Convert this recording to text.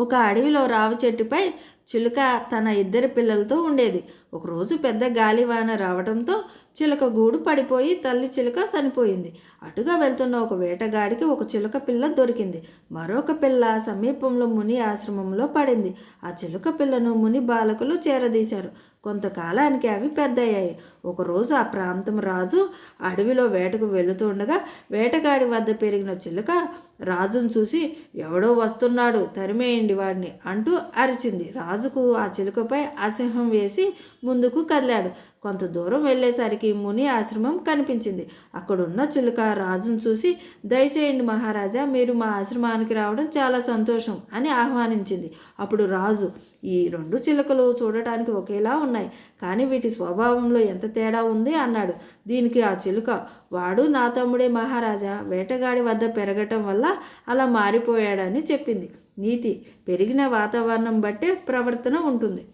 ఒక అడవిలో రావి చెట్టుపై చిలుక తన ఇద్దరి పిల్లలతో ఉండేది. ఒకరోజు పెద్ద గాలివాన రావడంతో చిలుక గూడు పడిపోయి తల్లి చిలుక చనిపోయింది. అటుగా వెళ్తున్న ఒక వేటగాడికి ఒక చిలుక పిల్ల దొరికింది. మరొక పిల్ల సమీపంలో ముని ఆశ్రమంలో పడింది. ఆ చిలుక పిల్లను ముని బాలకులు చేరదీశారు. కొంతకాలానికి అవి పెద్దయ్యాయి. ఒకరోజు ఆ ప్రాంతం రాజు అడవిలో వేటకు వెళుతుండగా వేటగాడి వద్ద పెరిగిన చిలుక రాజును చూసి ఎవడో వస్తున్నాడు తరిమేయండి వాడిని అంటూ అరిచింది. రాజుకు ఆ చిలుకపై అసహ్యం వేసి ముందుకు కదిలాడు. కొంత దూరం వెళ్ళేసరికి ముని ఆశ్రమం కనిపించింది. అక్కడున్న చిలుక రాజును చూసి దయచేయండి మహారాజా మీరు మా ఆశ్రమానికి రావడం చాలా సంతోషం అని ఆహ్వానించింది. అప్పుడు రాజు ఈ రెండు చిలుకలు చూడటానికి ఒకేలా ఉన్నాయి కానీ వీటి స్వభావంలో ఎంత తేడా ఉంది అన్నాడు. దీనికి ఆ చిలుక వాడు నా తమ్ముడే మహారాజా వేటగాడి వద్ద పెరగటం వల్ల అలా మారిపోయాడని చెప్పింది. నీతి పెరిగిన వాతావరణం బట్టే ప్రవర్తన ఉంటుంది.